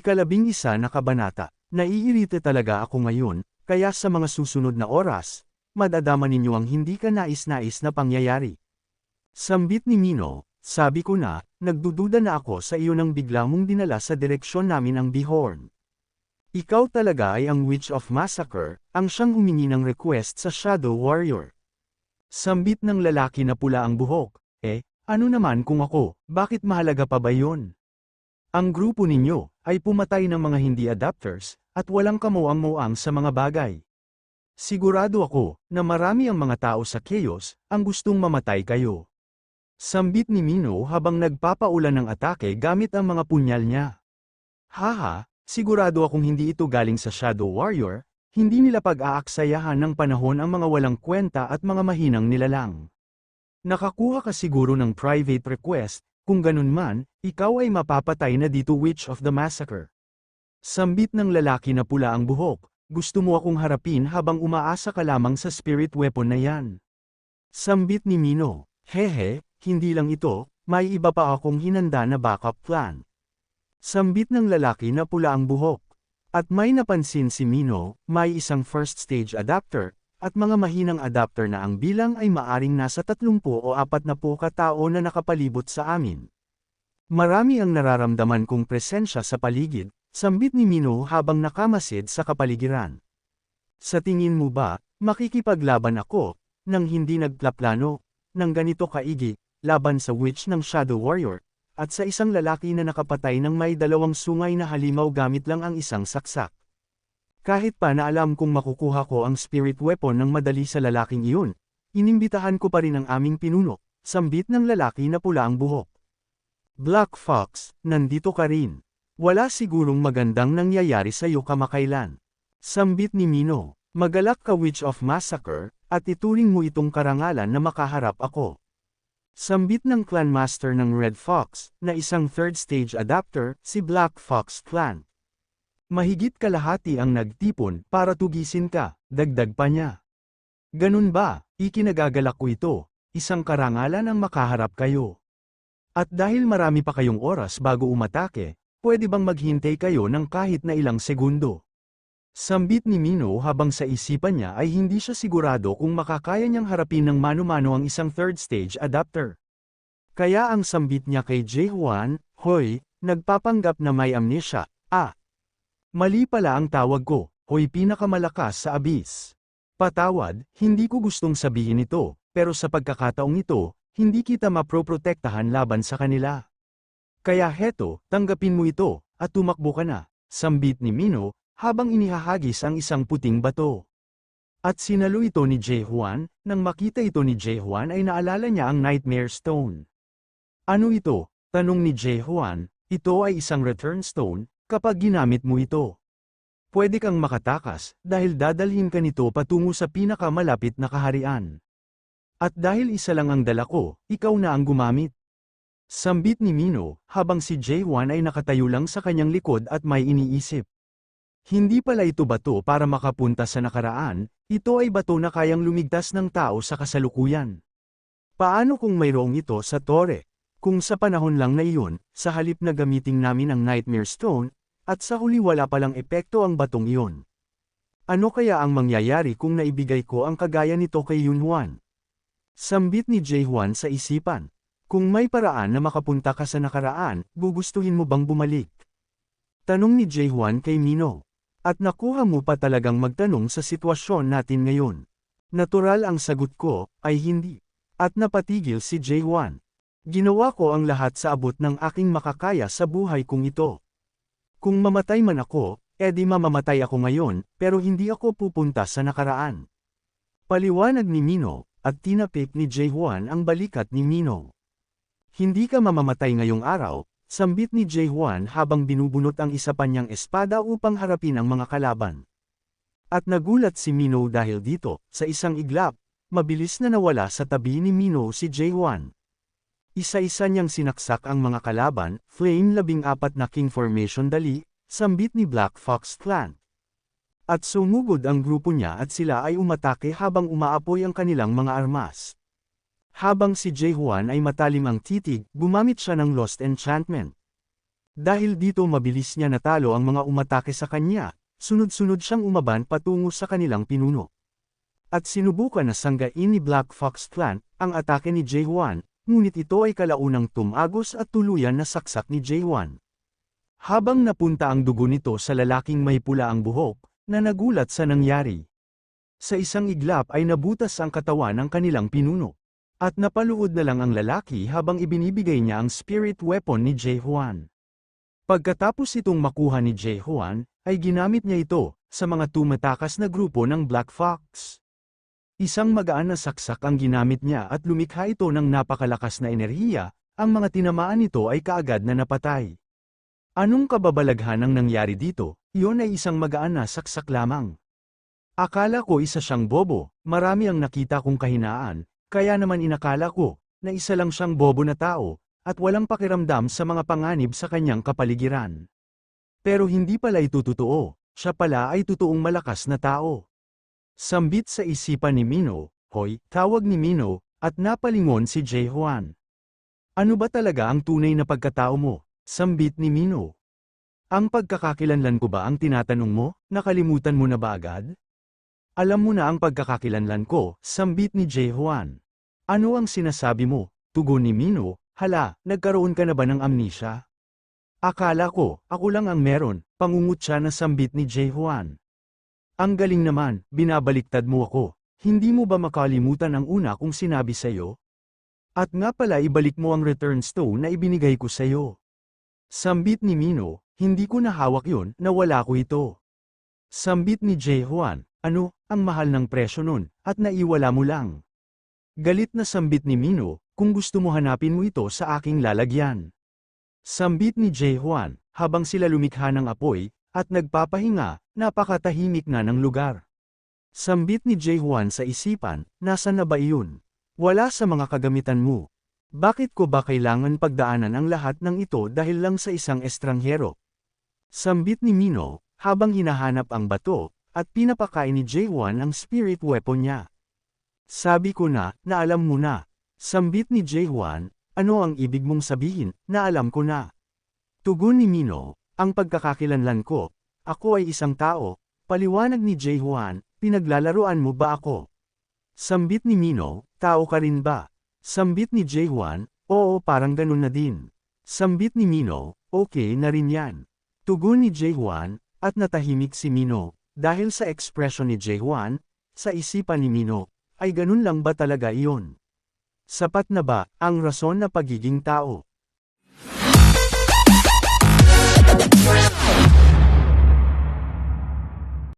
Ikalabing isa na kabanata. Naiirite talaga ako ngayon, kaya sa mga susunod na oras, madadama ninyo ang hindi ka nais-nais na pangyayari. Sambit ni Mino, sabi ko na, nagdududa na ako sa iyo nang bigla mong dinala sa direksyon namin ang Bihorn. Ikaw talaga ay ang Witch of Massacre, ang siyang humingi ng request sa Shadow Warrior. Sambit ng lalaki na pula ang buhok, eh, ano naman kung ako, bakit mahalaga pa ba yon? Ang grupo ninyo, ay pumatay ng mga hindi adapters, at walang kamuang-muang sa mga bagay. Sigurado ako, na marami ang mga tao sa Chaos, ang gustong mamatay kayo. Sambit ni Mino habang nagpapaulan ng atake gamit ang mga punyal niya. Haha, sigurado akong hindi ito galing sa Shadow Warrior, hindi nila pag-aaksayahan ng panahon ang mga walang kwenta at mga mahinang nilalang. Nakakuha ka siguro ng private request, kung ganun man, ikaw ay mapapatay na dito Witch of the Massacre. Sambit ng lalaki na pula ang buhok, gusto mo akong harapin habang umaasa ka lamang sa spirit weapon na yan. Sambit ni Mino, hehe, hindi lang ito, may iba pa akong hinanda na backup plan. Sambit ng lalaki na pula ang buhok. At may napansin si Mino, may isang first stage adapter, at mga mahinang adapter na ang bilang ay maaring nasa 30 o 40 katao na nakapalibot sa amin. Marami ang nararamdaman kong presensya sa paligid, sambit ni Mino habang nakamasid sa kapaligiran. Sa tingin mo ba, makikipaglaban ako, nang hindi nagplaplano, ng ganito kaigi, laban sa witch ng Shadow Warrior, at sa isang lalaki na nakapatay ng may dalawang sungay na halimaw gamit lang ang isang saksak. Kahit pa na alam kong makukuha ko ang spirit weapon ng madali sa lalaking iyon, inimbitahan ko pa rin ang aming pinuno, sambit ng lalaki na pula ang buhok. Black Fox, nandito ka rin. Wala sigurong magandang nangyayari sa iyo kamakailan. Sambit ni Mino, magalak ka Witch of Massacre, at ituring mo itong karangalan na makaharap ako. Sambit ng clan master ng Red Fox, na isang third stage adapter, si Black Fox Clan. Mahigit kalahati ang nagtipon para tugisin ka, dagdag pa niya. Ganun ba, ikinagagalak ko ito, isang karangalan ang makaharap kayo. At dahil marami pa kayong oras bago umatake, pwede bang maghintay kayo ng kahit na ilang segundo? Sambit ni Mino habang sa isipan niya ay hindi siya sigurado kung makakaya niyang harapin ng mano-mano ang isang third stage adapter. Kaya ang sambit niya kay Jay Juan, Hoy, nagpapanggap na may amnesia, ah. Mali pala ang tawag ko, Hoy pinakamalakas sa abis. Patawad, hindi ko gustong sabihin ito, pero sa pagkakataong ito, hindi kita maproprotektahan laban sa kanila. Kaya heto, tanggapin mo ito, at tumakbo ka na, sambit ni Mino, habang inihahagis ang isang puting bato. At sinalo ito ni Jay Juan, nang makita ito ni Jay Juan ay naalala niya ang Nightmare Stone. Ano ito? Tanong ni Jay Juan, ito ay isang return stone, kapag ginamit mo ito. Pwede kang makatakas, dahil dadalhin ka nito patungo sa pinakamalapit na kaharian. At dahil isa lang ang dala ko, ikaw na ang gumamit. Sambit ni Mino, habang si Jay Juan ay nakatayo lang sa kanyang likod at may iniisip. Hindi pala ito bato para makapunta sa nakaraan, ito ay bato na kayang lumigtas ng tao sa kasalukuyan. Paano kung mayroong ito sa tore? Kung sa panahon lang na iyon, sa halip na gamitin namin ang Nightmare Stone, at sa huli wala palang epekto ang batong iyon. Ano kaya ang mangyayari kung naibigay ko ang kagaya nito kay Yun Juan? Sambit ni Jay Juan sa isipan. Kung may paraan na makapunta ka sa nakaraan, gugustuhin mo bang bumalik? Tanong ni Jay Juan kay Mino. At nakuha mo pa talagang magtanong sa sitwasyon natin ngayon. Natural ang sagot ko, ay hindi. At napatigil si J1. Ginawa ko ang lahat sa abot ng aking makakaya sa buhay kong ito. Kung mamatay man ako, edi mamamatay ako ngayon, pero hindi ako pupunta sa nakaraan. Paliwanag ni Mino, at tinapik ni J1 ang balikat ni Mino. Hindi ka mamamatay ngayong araw, Sambit ni Jay Juan habang binubunot ang isa pa niyang espada upang harapin ang mga kalaban. At nagulat si Mino dahil dito, sa isang iglap, mabilis na nawala sa tabi ni Mino si Jay Juan. Isa-isa niyang sinaksak ang mga kalaban, Flame labing apat na King Formation dali, sambit ni Black Fox Clan. At sumugod ang grupo niya at sila ay umatake habang umaapoy ang kanilang mga armas. Habang si Jay Juan ay matalim ang titig, gumamit siya ng Lost Enchantment. Dahil dito mabilis niya natalo ang mga umatake sa kanya, sunod-sunod siyang umaban patungo sa kanilang pinuno. At sinubukan na sanggain ni Black Fox Clan ang atake ni J1, ngunit ito ay kalaunang tumagos at tuluyan na saksak ni J1. Habang napunta ang dugo nito sa lalaking may pula ang buhok, na nagulat sa nangyari. Sa isang iglap ay nabutas ang katawan ng kanilang pinuno. At napaluod na lang ang lalaki habang ibinibigay niya ang spirit weapon ni J1. Pagkatapos itong makuha ni J1, ay ginamit niya ito sa mga tumatakas na grupo ng Black Fox. Isang magaan na saksak ang ginamit niya at lumikha ito ng napakalakas na enerhiya, ang mga tinamaan nito ay kaagad na napatay. Anong kababalaghan ang nangyari dito? Iyon ay isang magaan na saksak lamang. Akala ko isa siyang bobo, marami ang nakita kong kahinaan, kaya naman inakala ko, na isa lang siyang bobo na tao, at walang pakiramdam sa mga panganib sa kanyang kapaligiran. Pero hindi pala ito totoo, siya pala ay totoong malakas na tao. Sambit sa isipan ni Mino, hoy, tawag ni Mino, at napalingon si Jay Juan. Ano ba talaga ang tunay na pagkatao mo? Sambit ni Mino. Ang pagkakakilanlan ko ba ang tinatanong mo, nakalimutan mo na ba agad? Alam mo na ang pagkakakilanlan ko, sambit ni Jay Juan. Ano ang sinasabi mo? Tugon ni Mino, hala, nagkaroon ka na ba ng amnesia? Akala ko, ako lang ang meron, pangungutya na sambit ni Jay Juan. Ang galing naman, binabaliktad mo ako. Hindi mo ba makalimutan ang una kong sinabi sa'yo? At nga pala ibalik mo ang return stone na ibinigay ko sa'yo. Sambit ni Mino, hindi ko nahawak yon, nawala ko ito. Sambit ni Jay Juan, ano, ang mahal ng presyo nun, at naiwala mo lang. Galit na sambit ni Mino, kung gusto mo hanapin mo ito sa aking lalagyan. Sambit ni Jay Juan, habang sila lumikha ng apoy, at nagpapahinga, napakatahimik na ng lugar. Sambit ni Jay Juan sa isipan, nasa na ba iyon? Wala sa mga kagamitan mo. Bakit ko ba kailangan pagdaanan ang lahat ng ito dahil lang sa isang estranghero? Sambit ni Mino, habang hinahanap ang bato, at pinapakain ni J1 ang spirit weapon niya. Sabi ko na, na alam mo na. Sambit ni J1, ano ang ibig mong sabihin, na alam ko na. Tugon ni Mino, ang pagkakakilanlan ko, ako ay isang tao, paliwanag ni Jay Juan, pinaglalaruan mo ba ako? Sambit ni Mino, tao ka rin ba? Sambit ni Jay Juan, oo parang ganun na din. Sambit ni Mino, okay na rin yan. Tugon ni Jay Juan, at natahimik si Mino, dahil sa ekspresyon ni Jay Juan, sa isipan ni Mino, ay ganun lang ba talaga iyon? Sapat na ba, ang rason na pagiging tao? Yeah.